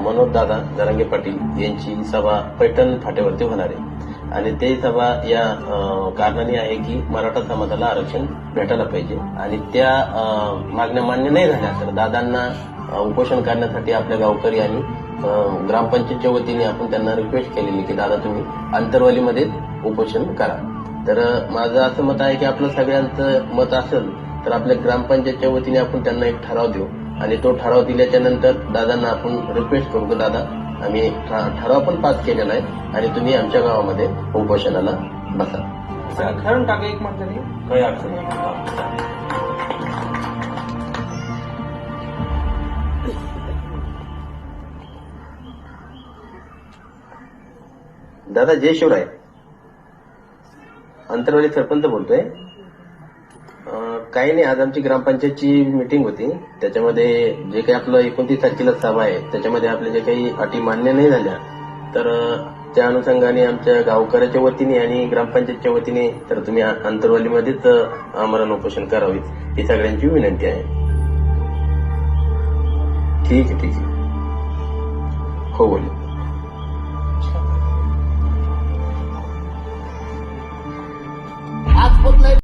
मनोज दादा जरांगे पाटील यांची सभा पैठण फाट्यावरती होणार आहे. आणि ते सभा या कारणाने आहे की मराठा समाजाला आरक्षण भेटायला पाहिजे. आणि त्या मागण्या मान्य नाही झाल्या तर दादांना उपोषण करण्यासाठी आपल्या गावकरी आणि ग्रामपंचायतच्या वतीने आपण त्यांना रिक्वेस्ट केलेली की दादा तुम्ही अंतरवालीमध्ये उपोषण करा. तर माझं असं मत आहे की आपलं सगळ्यांचं मत असेल तर आपल्या ग्रामपंचायतच्या वतीने आपण त्यांना एक ठराव देऊ. आणि तो ठराव दिल्याच्या नंतर दादांना आपण रिक्वेस्ट करू की दादा आम्ही ठा- ठराव पण पास केलेला आहे आणि तुम्ही आमच्या गावामध्ये उपोषणाला बसा. टाका एक काही अडचण दादा जय शिवराय. अंतरवाली सरपंच बोलतोय. काही नाही. आज आमची ग्रामपंचायतची मीटिंग होती. त्याच्यामध्ये जे काही आपलं एकोणतीस तारखेला सभा आहे त्याच्यामध्ये आपल्या जे काही अटी मान्य नाही झाल्या तर त्या अनुषंगाने आमच्या गावकऱ्याच्या वतीने आणि ग्रामपंचायतच्या वतीने तर तुम्ही आंतरवालीमध्येच आमरण उपोषण करावीत ही सगळ्यांची विनंती आहे. ठीक आहे ठीक आहे. हो बोल. आज नाही